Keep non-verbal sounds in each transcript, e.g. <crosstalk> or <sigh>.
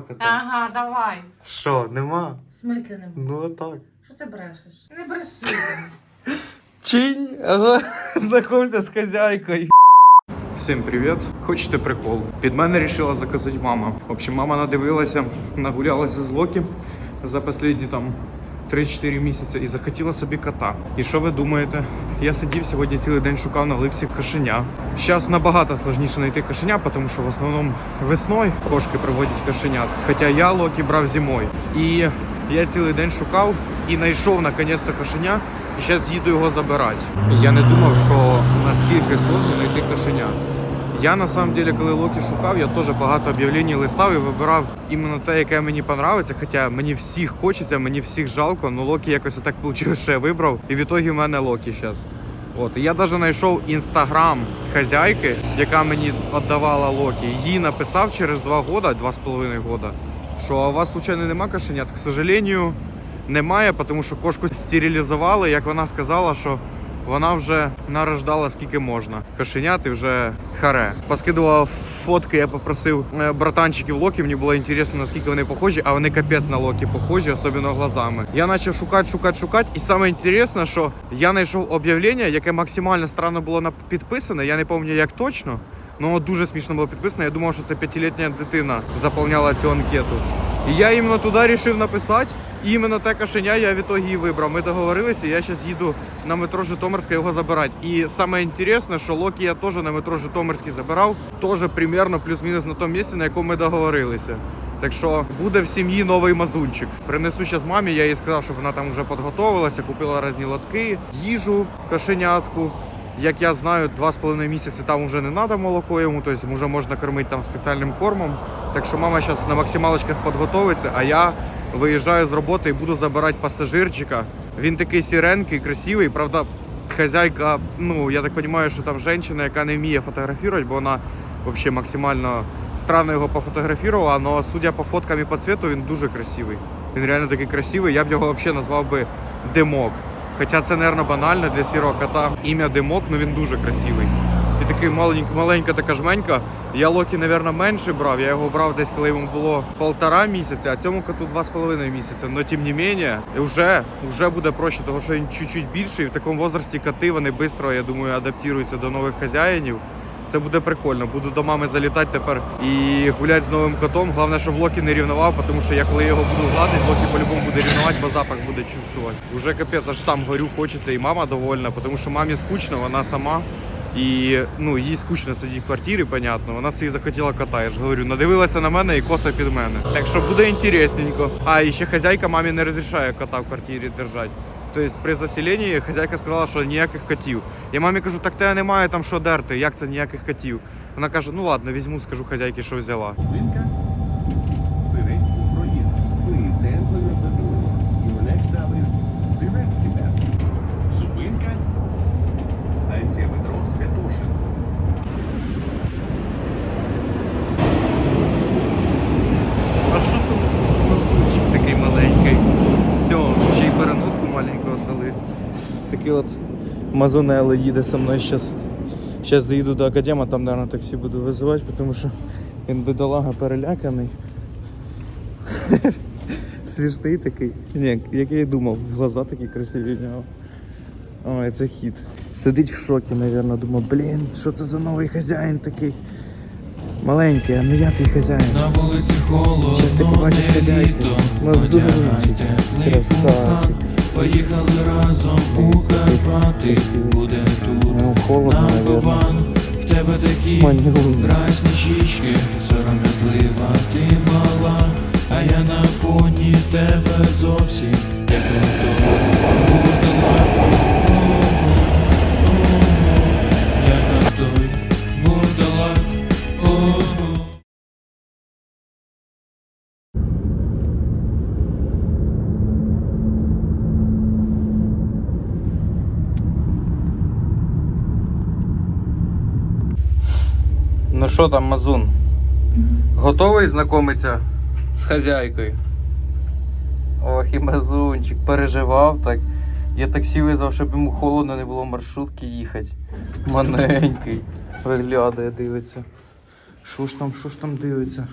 кота. Ага, давай. Що, нема? В смислі нема? Ну так. Що ти брешеш? Не бреши. Чинь, ага, <laughs> з хазяйкою. Всім привіт! Хочете прикол? Під мене рішила заказати мама. В общем, мама надивилася, нагулялася з Локі за останні там 3-4 місяці і захотіла собі кота. І що ви думаєте? Я сидів сьогодні цілий день шукав на Липсі кошеня. Зараз набагато складніше знайти кошеня, тому що в основному весною кошки приводять кошенят. Хоча я Локі брав зимою. І я цілий день шукав і знайшов наконець-то кошеня. І зараз їду його забирати. Я не думав, що наскільки сложно знайти кошеня. Я на самом деле, коли Локі шукав, я теж багато об'явлень листав і вибирав іменно те, яке мені подобається. Хоча мені всіх хочеться, мені всіх жалко, але Локі якось так вийшло, що я вибрав. І в ітогі в мене Локі зараз. От, я навіть знайшов інстаграм хазяйки, яка мені віддавала Локі. Їй написав через два роки, два з половиною года, що у вас случайно нема кошенят. К сожалению, немає, тому що кошку стерилізували. Як вона сказала, що вона вже нарождала скільки можна. Кошенят і вже харе. Поскидувала фотки, я попросив е, братанчиків Локі. Мені було цікаво, наскільки вони похожі, а вони капець на Локі похожі, особливо глазами. Я почав шукати, шукати, шукати. І саме інтересне, що я знайшов об'явлення, яке максимально странно було підписане. Я не пам'ятаю, як точно. Ну, дуже смішно було підписано. Я думав, що це п'ятилітня дитина заповняла цю анкету. І я іменно туди вирішив написати. Іменно те кошеня я в ітогі і вибрав. Ми договорилися, я зараз їду на метро Житомирське його забирати. І саме інтересне, що Локі я теж на метро Житомирський забирав, теж примерно плюс-мінус на тому місці, на якому ми договорилися. Так що буде в сім'ї новий мазунчик. Принесу зараз мамі, я їй сказав, щоб вона там вже підготовилася, купила різні лотки, їжу, кошенятку. Як я знаю, два з половиною місяці там вже не треба молоко йому, тобто вже можна кормити там спеціальним кормом. Так що мама зараз на максималочках підготовиться, а я виїжджаю з роботи і буду забирати пасажирчика. Він такий сіренький, красивий. Правда, хазяйка, ну я так розумію, що там жінка, яка не вміє фотографувати, бо вона взагалі максимально странно його пофотографувала, але судя по фоткам і по цвету, він дуже красивий. Він реально такий красивий. Я б його взагалі назвав би Димок. Хоча це, мабуть, банально для сірого кота. Ім'я Димок, ну він дуже красивий. І такий маленька, маленька така жменька. Я Локі, мабуть, менше брав. Я його брав десь, коли йому було полтора місяця, а цьому коту два з половиною місяця. Но тим не менше, вже, вже буде проще, тому що він чуть-чуть більший. В такому возрасті коти вони швидко, я думаю, адаптуються до нових хазяїнів. Це буде прикольно. Буду до мами залітати тепер і гуляти з новим котом. Головне, щоб Локі не рівнував, тому що я коли його буду гладити, Локі по-любому буде рівнувати, бо запах буде чувствувати. Уже капець, аж сам горю хочеться, і мама довольна, тому що мамі скучно, вона сама. І ну, їй скучно сидіти в квартирі, понятно. Вона собі захотіла кота. Я ж говорю, надивилася на мене і коса під мене. Так що буде інтересненько. А і ще хазяйка мамі не розрішає кота в квартирі держати. Тобто при заселенні хазяйка сказала, що ніяких котів. Я мамі кажу, так тебе немає там що дерти, як це ніяких котів. Вона каже, ну ладно, візьму, скажу хазяйки, що взяла. От мазонело їде со мною зараз. Зараз доїду до академа, там, мабуть, таксі буду визивати, тому що він бідолага переляканий. <laughs> Свіжний такий. Ні, як я і думав, глаза такі красиві в нього. Ой, це хід. Сидить в шокі, мабуть, думав, блін, що це за новий хазяїн такий. Маленький, а не я твій хазяїн. На вулиці холодно, Щас ти побачиш хазяйку. літо. Мазунчик. Красавчик. Поїхали разом у Карпати, буде тут Ну, на. Кован. В тебе такі красні щічки, сором'язлива ти мала, а я на фоні тебе зовсім як ото що там, Мазун? Готовий знайомитися з хазяйкою? Ох, і Мазунчик переживав так. Я таксі визвав, щоб йому холодно не було маршрутки їхати. Маленький. Виглядає, дивиться. Що ж там, що ж там дивиться?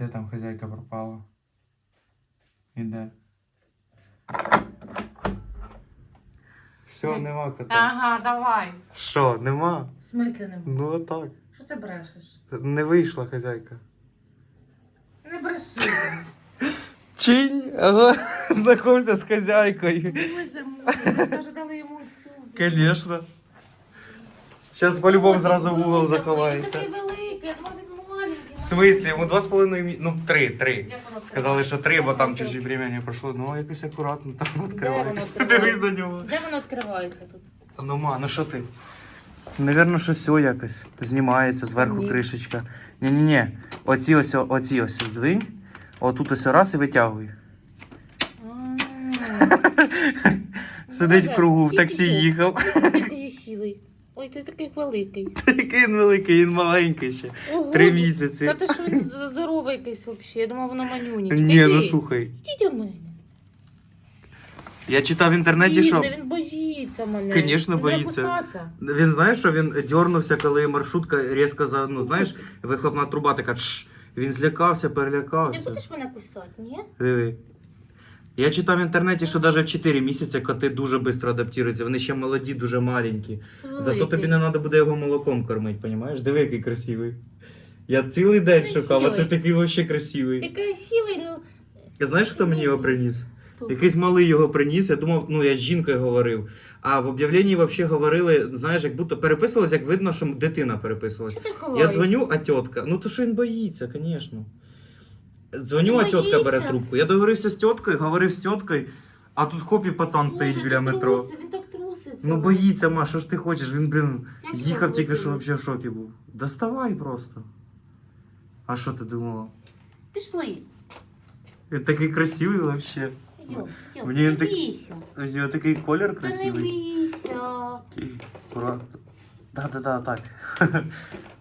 Де там хазяйка пропала? Іде. Все, нема кота. Ага, давай. Що, нема? В смислі не Ну отак. Що ти брешеш? Не вийшла хазяйка. Не бреши. Чинь, ага, знакомься з хазяйкою. Ми даже дали йому цю. Конечно. Зараз по-любому зразу в угол заховається. Такий великий, я думав, він. В смислі, йому два з половиною мі... Ну, три, три. Сказали, що три, бо там відкривається? чуть-чуть времени пройшло. Ну, якось акуратно там воно відкривається? Дивись до нього. Де воно відкривається тут? Ну, ма, ну що ти? Навірно, що все якось. Знімається зверху Ні. кришечка. Ні-ні-ні. Оці ось, оці ось здвинь. Отут ось раз і витягуй. <laughs> Сидить в кругу, в таксі їхав. Такий сілий. Ой, ти такий великий. <laughs> Який він великий, він маленький ще. Ого, Три місяці. Та ти що він здоровий якийсь взагалі? Я думала, воно манюній. Ні, ну слухай. Дідя мене. Я читав в інтернеті, що. Він боїться мене. Конечно, Він боїться. Він знає, що він дьорнувся, коли маршрутка різко за. Ну знаєш, вихлопна труба така тш. Він злякався, перелякався. Ти будеш мене кусати, ні? Диви. Я читав в інтернеті, що навіть 4 місяці коти дуже швидко адаптуються. Вони ще молоді, дуже маленькі. Зато тобі не треба буде його молоком кормити, розумієш? Диви, який красивий. Я цілий день шукав, а це такий взагалі красивий. Такий сілий, ну. Знаєш, хто мені його приніс? хто? Якийсь малий його приніс, я думав, ну я з жінкою говорив. А в об'явленні взагалі говорили, знаєш, як будто переписувалось, як видно, що дитина переписувалась. Що ти ховаєш? Я дзвоню, а тітка. Ну то що він боїться, звісно. Дзвоню, а Боїться. тітка бере трубку. Я договорився з тіткою, говорив з тіткою, а тут хоп і пацан стоїть біля метро. Він так труситься. Ну боїться, ма, що ж ти хочеш? Він, блін, Як їхав тільки що взагалі в шокі був. Доставай просто. А що ти думала? Пішли. Він такий красивий взагалі. Йдем, йдем. Мені він так- бійся. У нього такий колір Та не красивий. бійся. Такий, аккуратно. Да-да-да, так. <laughs>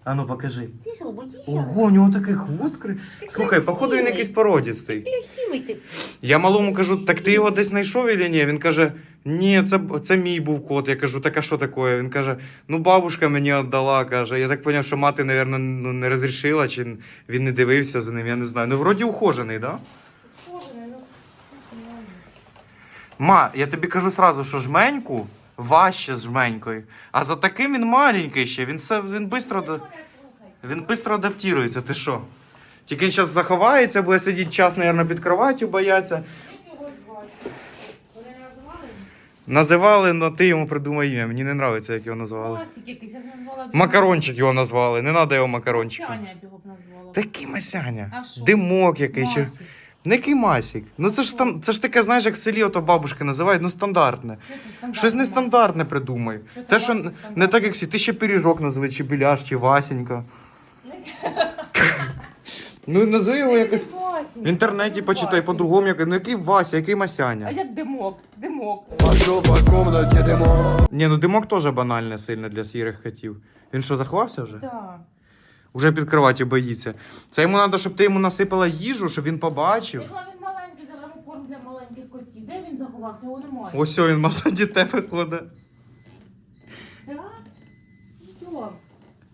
А ну покажи. Ти що. Ого, у нього такий хвост. кри- Слухай, походу він якийсь породістий. Красивий ти. Я малому кажу, так ти його десь знайшов чи ні? Він каже, ні, це, це мій був кот. Я кажу, так а що таке? Він каже, ну бабушка мені віддала. каже. Я так зрозумів, що мати, мабуть, ну, не розрішила, чи він не дивився за ним, я не знаю. Ну, вроді ухожений, так? Да? Ну. Ма, я тобі кажу сразу, що жменьку важче з жменькою. А за таким він маленький ще, він все він швидко він швидко адаптується. Ти що? Тільки він зараз заховається, буде сидіти час, мабуть, під кроваттю, бояться. Називали? Але ти йому придумай ім'я. Мені не подобається, як його назвали. Класик якийсь, я б назвала. Макарончик його назвали, не треба його макарончиком. Масяня б його б назвала. Такий масяня. А що? Димок якийсь. Масік. Не який. Ну це ж стан... це ж таке, знаєш, як в селі ото бабушки називають, ну стандартне. Що Щось нестандартне придумай. Що це Те, що не так, як всі. Ти ще пиріжок назви, чи біляш, чи Васенька. Ну назви його якось. Васенька, В інтернеті почитай по-другому, як ну який Вася, який Масяня. А як димок? Димок. Дымок Ні, ну димок теж банальне сильно для сірих котів. Він що, заховався вже? Так. Уже під кроваттю боїться. Це йому треба, щоб ти йому насипала їжу, щоб він побачив. Він він маленький, зараз корм для маленьких котів. Де він заховався? Його немає. Ось о, він маса дітей виходить. Так?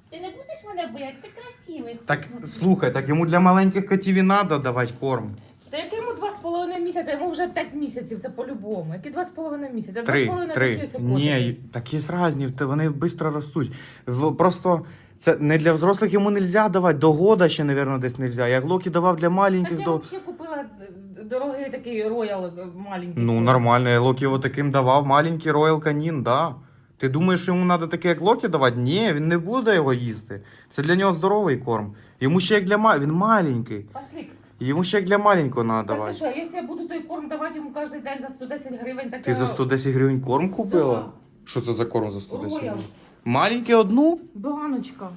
Ти не будеш мене бояти? Ти красивий. Так, слухай, так йому для маленьких котів і треба давати корм. Та яке йому два з половиною місяця? Йому вже п'ять місяців, це по-любому. Які два з половиною місяця? Два з Три, половиною три. такі ось Ні, так є різні, вони швидко ростуть. В- Просто це не для взрослих йому не можна давати, до года ще, мабуть, десь не можна. Я Локі давав для Так маленьких я до. взагалі купила е, дорогий такий роял е, маленький. Ну, нормально, я Локі його таким давав, маленький роял канін, да. Ти думаєш, що йому треба таке, як Локі давати? Ні, він не буде його їсти. Це для нього здоровий корм. Йому ще як для ма... він маленький. Пошли. кс- кс. Йому ще як для маленького треба Так ти давати. що, якщо я буду той корм давати йому кожен день за 110 гривень, так Ти я... за 110 гривень корм купила? Да. Що це за корм за 110 Роял. гривень? Маленький одну? Баночка.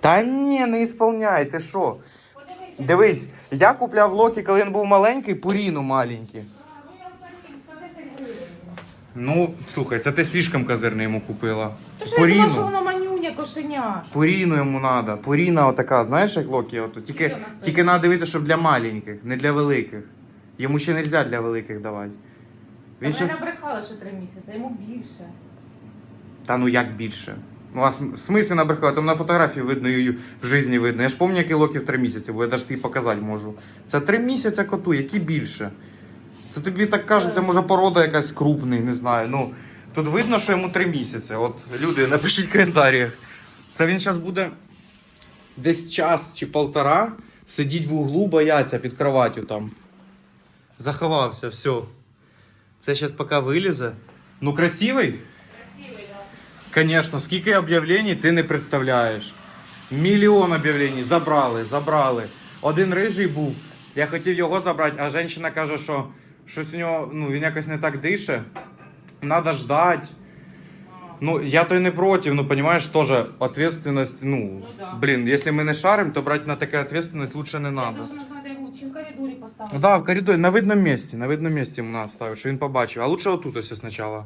Та ні, не ісполняй, ти що? Дивись, я купляв Локі, коли він був маленький, пуріну маленький. А, роял канін, 110 гривень. Ну, слухай, це ти слишком козирне йому купила. То що я думала, що воно манюня, кошеня. Пуріну йому треба. Пуріна отака, знаєш, як Локі? Скільки Тільки, вона тільки треба дивитися, щоб для маленьких, не для великих. Йому ще не можна для великих давати. Він Він щас... набрехала, що три місяці, йому більше. Та ну як більше? Ну, а см- в смислі набрехала? Там на фотографії видно її в житті видно. Я ж пам'ятаю, які локів три місяці, бо я навіть тобі показати можу. Це три місяці коту, які більше. Це тобі так кажеться, може порода якась крупний, не знаю. Ну, тут видно, що йому три місяці. От, люди, напишіть в коментарях. Це він зараз буде десь час чи полтора сидіть в углу, бояться під кроваттю там. Заховався, все. Це зараз поки вилізе. Ну? Красивий, Конечно, скільки об'явлень ти не представляєш. Мільйон об'явлень забрали, забрали. Один рижий був, я хотів його забрати, а жінка каже, що щось у нього, ну він якось не так дише. Надо ждать. Ну, я то й не проти, ну, понимаешь, тоже ответственность, ну, да. блин, если мы не шарим, то брать на таке ответственность лучше не надо. його чи в коридорі поставити. Ну да, в коридорі, на видному місці, на видному місці йому надо ставити, щоб він побачив. А лучше отут ось спочатку.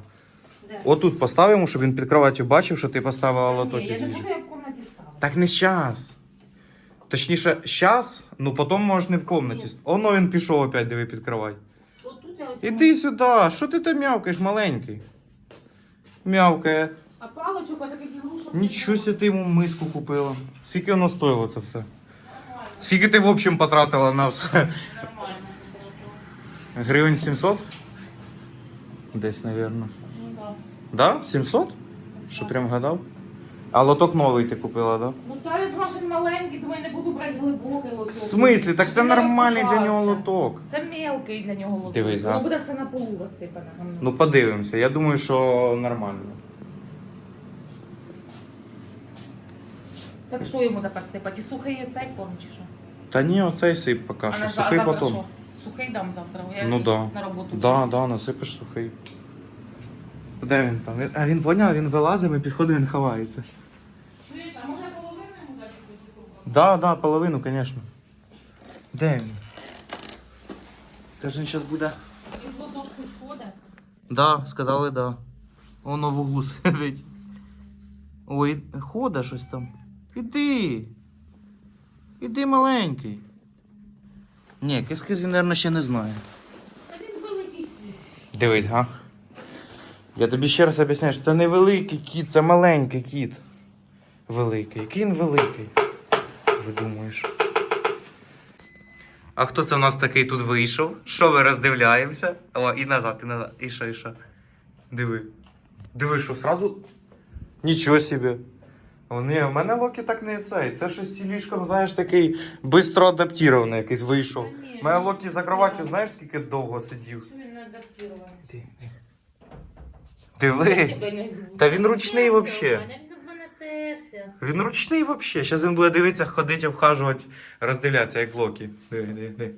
Де? Отут поставимо, щоб він під кроваттю бачив, що ти поставила Ні, я із не їжі. буду я в кімнаті ставити. Так не щас. Точніше, щас, ну потім можеш не в комнаті. Ні. Оно він пішов опять, диви під кровать. Отут я ось. Іди сюди, що ти там мявкаєш, маленький? Мявкає. А паличок, а таких ігрушок. Нічого себе ти йому миску купила. Скільки воно стоїло це все? Скільки ти в общем потратила на все? Нормально. Гривень 700? Десь, напевно. Да. Да? 700? Що прям гадав? А лоток новий ти купила, да? Ну та я він маленький, думаю, не буду брати глибокий лоток. В смислі? Так це Він нормальний для розсипався. нього лоток. Це мелкий для нього лоток. Дивись? Воно буде все на полу розсипане. Ну подивимося, я думаю, що нормально. Так що йому тепер сипати? І сухий цей корм чи що? Та ні, оцей сип поки що. на- Сухий завтра потім. що? Сухий дам завтра. Я Ну да. на роботу. Да, да, насипиш сухий. Де він там? А він поняв, він вилазить, ми підходимо, він ховається. Чуєш, а може половину йому дати? Да, да, половину, звісно. Де він? Це ж він зараз буде. І в лоток хоч ходить? Да, сказали да. Воно в углу <laughs> сидить. Ой, хода щось там. Іди. Іди маленький. Ні, кис-кис він, мабуть, ще не знає. Та він великий. Дивись, га. Я тобі ще раз об'ясняю, що це не великий кіт, це маленький кіт. Великий. Який він великий? Ви думаєш? А хто це в нас такий тут вийшов? Що ми роздивляємося? О, і назад, і назад. І що, і що? Диви. Диви, що сразу. Нічого собі. О, ні, в мене Локі так не цей. Це щось цілішком, знаєш, такий бистро адаптірований якийсь вийшов. Ні, У мене Локі за кроваттю, знаєш, скільки довго сидів? Що він не адаптований? Диви. Не. Та він ручний вообще. Він ручний взагалі. Зараз він буде дивитися, ходити, обхажувати, роздивлятися, як Локі. Диви, диви, диви.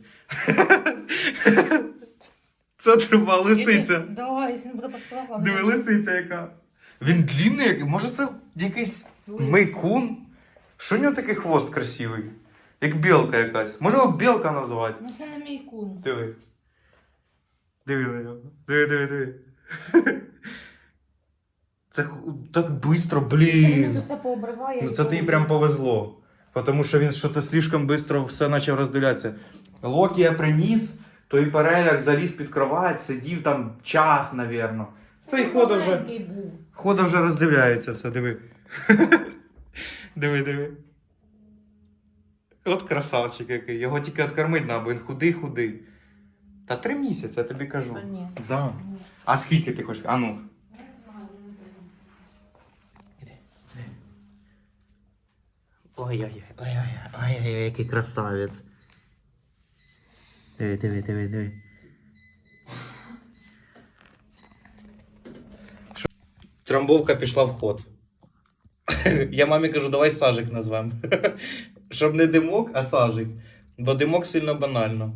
<laughs> Це труба лисиця. Якщо- Да, якщо він буде поспрагати. Диви, лисиця яка. Він длинний, як- може це якийсь мейкун? Що в нього такий хвост красивий? Як білка якась. Може його білка назвати? Ну це не мій кун. Диви. Диви на нього. Диви, диви, диви. <laughs> Це так швидко, блін. це пообриває. Ну це тобі прям повезло. Тому що він щось слишком швидко все почав роздивлятися. Локі я приніс, той переляк заліз під кровать, сидів там час, напевно. Цей хода вже, хода вже роздивляється все, диви. <laughs> диви, диви. От красавчик який. Його тільки откормить треба, він худий-худий. Та три місяці, я тобі кажу. Та ні. Да. А скільки ти хочеш? А ну. Ой-ой-ой, ой-ой-ой, який красавець. Диви, диви, диви, диви. Трамбовка пішла в ход. Я мамі кажу, давай сажик назвемо. Щоб не димок, а сажик. Бо димок сильно банально.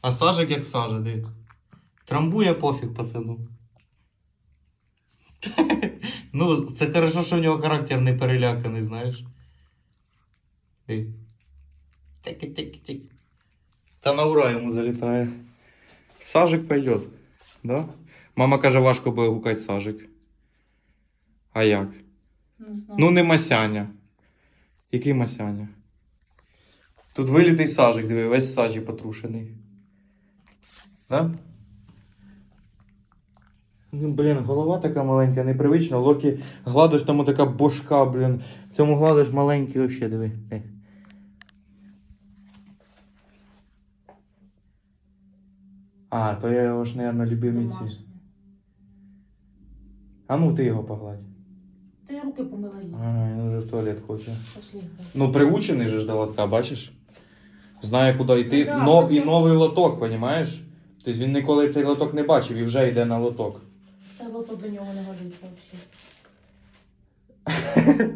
А сажик як сажа, диви. Трамбує пофіг пацану. ну, це хорошо, що в нього характер не переляканий, знаєш. Тик-тик-тик. Та на ура йому залітає. Сажик пойдет, да? Мама каже, важко буде гукати сажик. А як? Не знаю. Ну, не масяня. Який масяня? Тут вилітий сажик, диви, весь сажі потрушений. Да? Ну, блін, голова така маленька, непривична. Локі гладиш, там така бошка, блін. В Цьому гладиш маленький вообще, диви. А, то я його ж, мабуть, любимий ці. Домашнє. А ну ти його погладь. Та я руки помила їсти. А, він вже в туалет хоче. Пошли. Ну, приучений же ж до лотка, бачиш? Знає, куди йти. Ну да, Но, просто- і новий лоток, понімаєш? Тобто він ніколи цей лоток не бачив і вже йде на лоток. Це лото до нього не годиться взагалі.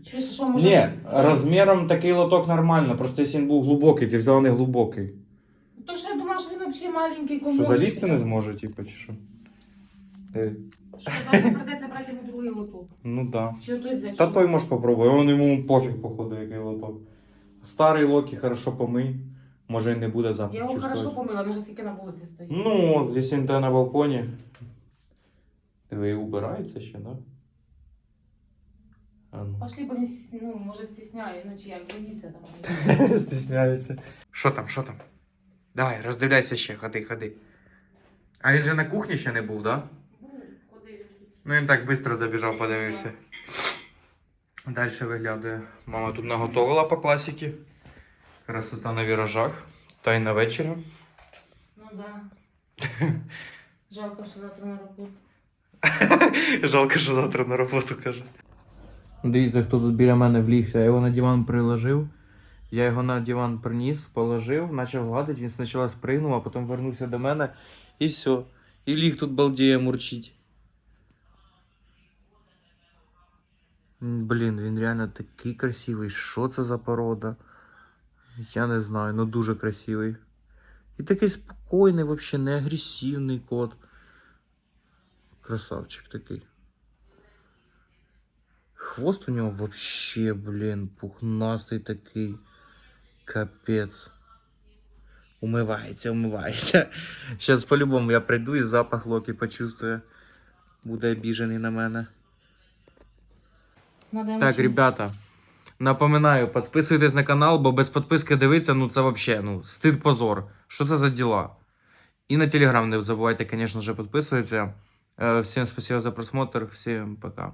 <laughs> Чуєш, а що може? Ні, розміром такий лоток нормально, просто якщо він був глибокий, ти взяла не глибокий. То що я думала, взагалі маленький Що залізти не зможе, типу, чи що? Е, Що завтра придеться брати йому другий лоток. ну да. Чи той взяти? Та той можеш попробувати, он йому пофіг, походу, який лоток. Старий локі хорошо помий, може і не буде запах. Я його хорошо чувствувати. помила, він же скільки на вулиці стоїть. Ну, от, якщо він на балконі. Диви, і убирається ще, да? А ну. Пошли, бо він стісня... ну, може стісняє, іначе як боїться там. <laughs> Стісняється. Що там, що там? Давай, роздивляйся ще, ходи, ходи. А він же на кухні ще не був, да? Ну. Ну він так швидко забіжав, подивився. Далі виглядає. Мама тут наготовила по класіки. Красота на віражах. Та й на вечері. Ну да. Жалко, що завтра на роботу. <laughs> Жалко, що завтра на роботу каже. Дивіться, хто тут біля мене влігся. Я його на диван приложив. Я його на диван приніс, положив, почав гладити. Він спочатку спригнув, а потім вернувся до мене і все. І ліг тут балдіє мурчить. Блін, він реально такий красивий. Що це за порода? Я не знаю, ну дуже красивий. І такий спокійний, взагалі, не агресивний кот. Красавчик такий. Хвост у нього вообще, блін, пухнастий такий. Капець. Умивається, умивається. Зараз по-любому я прийду і запах Локі почувствую. Буде обіжений на мене. Надо йому Так, чим- ребята. Напоминаю, підписуйтесь на канал, бо без підписки дивитися, ну це вообще, ну, стид позор. Що це за діла? І на телеграм не забувайте, звісно ж, підписуватися. Е, Всім спасибо за просмотр, всім пока.